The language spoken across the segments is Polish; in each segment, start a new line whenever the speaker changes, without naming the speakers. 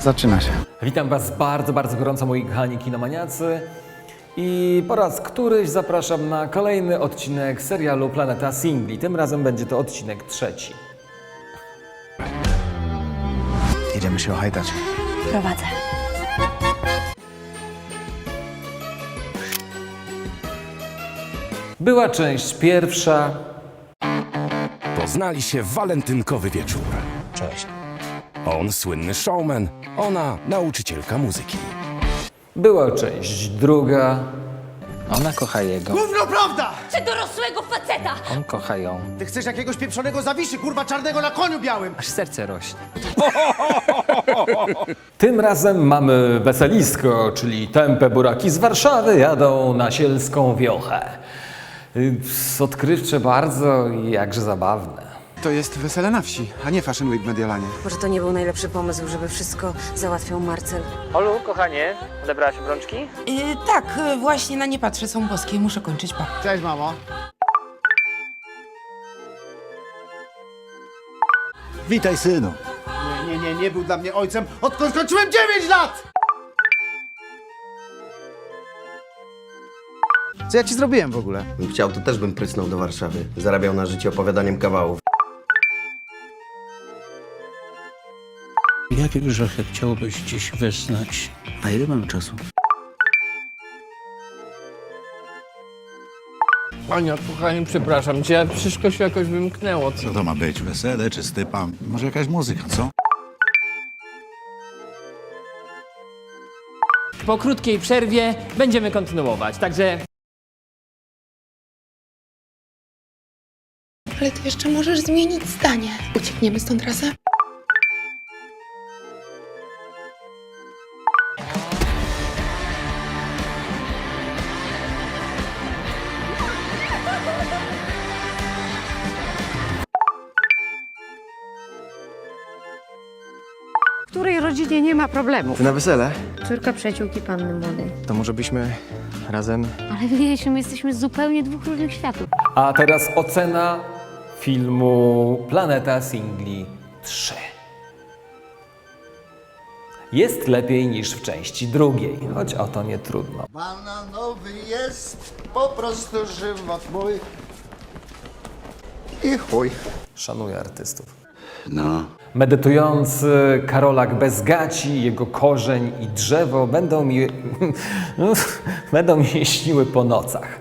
Zaczyna się.
Witam Was bardzo, bardzo gorąco, moi kochani kinomaniacy. I po raz któryś zapraszam na kolejny odcinek serialu Planeta Singli. Tym razem będzie to odcinek trzeci.
Jedziemy się ohajtać.
Prowadzę.
Była część pierwsza,
Poznali się w walentynkowy wieczór.
Cześć.
On słynny showman, ona nauczycielka muzyki.
była część druga,
Ona kocha jego,
Gówno prawda!
Czy dorosłego faceta!
on kocha ją.
Ty chcesz jakiegoś pieprzonego zawiszy, kurwa czarnego na koniu białym!
Aż serce rośnie.
Tym razem mamy weselisko, czyli tępe buraki z Warszawy jadą na sielską wiochę. Y, Odkrywcze bardzo i jakże zabawne.
To jest wesele na wsi, a nie Fashion Week w Mediolanie.
Może to nie był najlepszy pomysł, żeby wszystko załatwiał Marcel.
Olu, kochanie, odebrałaś obrączki?
Yy, tak, yy, właśnie na nie patrzę, są boskie, muszę kończyć pa.
Cześć, mamo.
Witaj, synu.
Nie, nie, nie, nie był dla mnie ojcem, odkąd skończyłem 9 lat!
Co ja ci zrobiłem w ogóle?
Bym chciał, to też bym prysnął do Warszawy. Zarabiał na życie opowiadaniem kawałów.
Jakie grzechy chciałbyś dziś wyznać? A ile mamy czasu?
Ania, kochanie, przepraszam cię, wszystko się jakoś wymknęło.
Co to ma być? Wesele czy stypa? Może jakaś muzyka, co?
Po krótkiej przerwie będziemy kontynuować, także
Ale ty jeszcze możesz zmienić zdanie. Uciekniemy stąd razem?
Której rodzinie nie ma problemu.
Ty na wesele?
Córka przyjaciółki panny młodej.
To może byśmy razem...
Ale wiecie, my jesteśmy z zupełnie dwóch różnych światów.
A teraz ocena filmu Planeta Singli 3. Jest lepiej niż w części drugiej, choć o to nie trudno.
Bananowy jest po prostu żywot mój. I chuj.
Szanuję artystów.
No.
Medytujący Karolak bez gaci, jego korzeń i drzewo będą mi, no, będą mi śniły po nocach.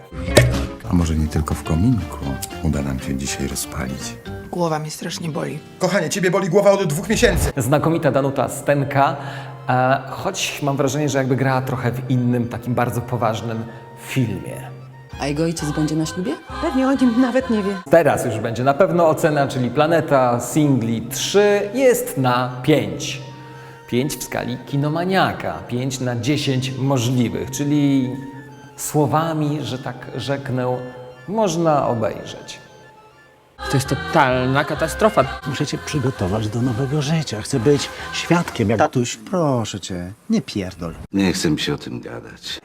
A może nie tylko w kominku uda nam się dzisiaj rozpalić?
Głowa mnie strasznie boli.
Kochanie, ciebie boli głowa od dwóch miesięcy.
Znakomita Danuta Stenka, e, choć mam wrażenie, że jakby grała trochę w innym, takim bardzo poważnym filmie.
A jego ojciec będzie na ślubie?
Pewnie o nim nawet nie wie.
Teraz już będzie na pewno ocena, czyli Planeta Singli 3 jest na 5. 5 w skali kinomaniaka, 5 na 10 możliwych, czyli słowami, że tak rzeknę, można obejrzeć.
to jest totalna katastrofa.
Muszę cię przygotować do nowego życia. Chcę być świadkiem, jak...
Tatuś, proszę cię, nie pierdol.
Nie chcę mi się o tym gadać.